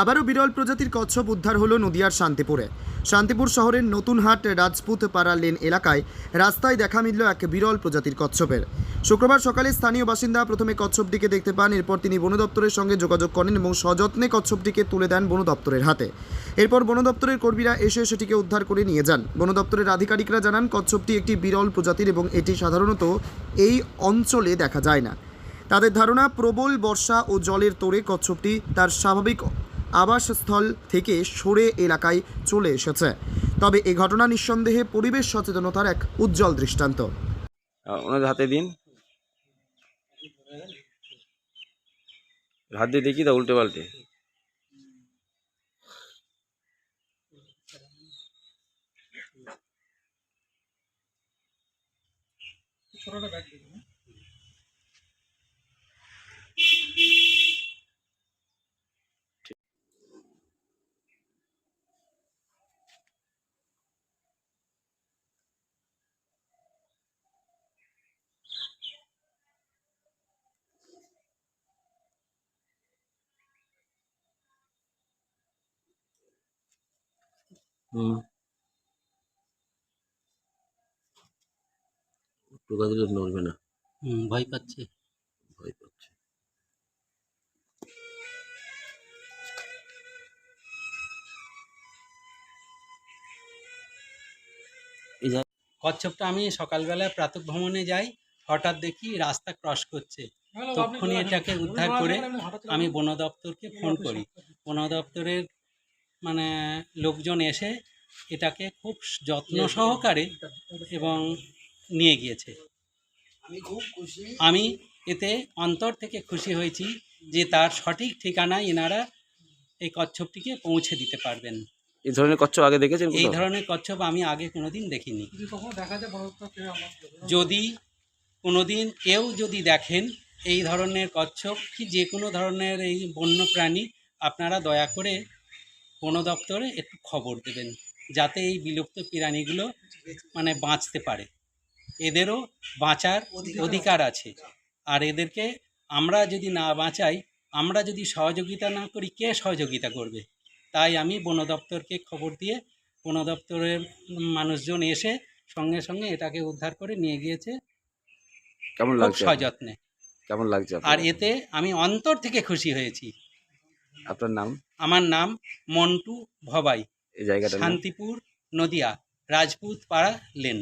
আবারও বিরল প্রজাতির কচ্ছপ উদ্ধার হলো নদিয়ার শান্তিপুরে। শান্তিপুর শহরের নতুনহাট রাজপুত পাড়া লেন এলাকায় রাস্তায় দেখা মিলল এক বিরল প্রজাতির কচ্ছপের। শুক্রবার সকালে স্থানীয় বাসিন্দা প্রথমে কচ্ছপটিকে দেখতে পান, এরপর তিনি বন দপ্তরের সঙ্গে যোগাযোগ করেন এবং সযত্নে কচ্ছপটিকে তুলে দেন বন দপ্তরের হাতে। এরপর বন দপ্তরের কর্মীরা এসে সেটিকে উদ্ধার করে নিয়ে যান। বন দপ্তরের আধিকারিকরা জানান, কচ্ছপটি একটি বিরল প্রজাতির এবং এটি সাধারণত এই অঞ্চলে দেখা যায় না। তাদের ধারণা, প্রবল বর্ষা ও জলের তোড়ে কচ্ছপটি তার স্বাভাবিক আবাসস্থল থেকে সরে এলাকায় চলে এসেছে। তবে এই ঘটনা নিঃসন্দেহে পরিবেশ সচেতনতার এক উজ্জ্বল দৃষ্টান্ত। আহ, ওনাদের হাতে দিন। হাত দিয়ে দেখি তা উল্টে পাল্টে। হুম টোকা দিলে নড়বে না। ভয় পাচ্ছে। ভয় পাচ্ছে। কচ্ছপটা আমি সকালবেলা প্রাতঃ ভ্রমণে যাই হঠাৎ দেখি রাস্তা ক্রস করছে। তক্ষুনি এটাকে উদ্ধার করে আমি বন দপ্তরকে ফোন করি। বন দপ্তরের মানে লোকজন এসে এটাকে খুব যত্ন সহকারে এবং নিয়ে গিয়েছে। আমি এতে অন্তর থেকে খুশি হয়েছি যে তার সঠিক ঠিকানায় এনারা এই কচ্ছপটিকে পৌঁছে দিতে পারবেন। এই ধরনের কচ্ছপ আগে দেখেছেন এই ধরনের কচ্ছপ আমি আগে কোনোদিন দেখিনি। যদি কোনোদিন কেউ যদি দেখেন এই ধরনের কচ্ছপ কি যে কোনো ধরনের এই বন্য প্রাণী আপনারা দয়া করে বন দপ্তরে একটু খবর দেবেন যাতে এই বিলুপ্ত প্রাণীগুলো মানে বাঁচতে পারে। এদেরও বাঁচার অধিকার আছে। আর এদেরকে আমরা যদি না বাঁচাই আমরা যদি সহযোগিতা না করি কে সহযোগিতা করবে? তাই আমি বন দপ্তরকে খবর দিয়ে বন দপ্তরের মানুষজন এসে সঙ্গে সঙ্গে এটাকে উদ্ধার করে নিয়ে গিয়েছে। কেমন লাগছে সযত্নে। কেমন লাগছে আর এতে আমি অন্তর থেকে খুশি হয়েছি। আপনার নাম? আমার নাম মন্টু ভবাই। এই জায়গাটার শান্তিপুর নদিয়া রাজপুত পাড়া লেন।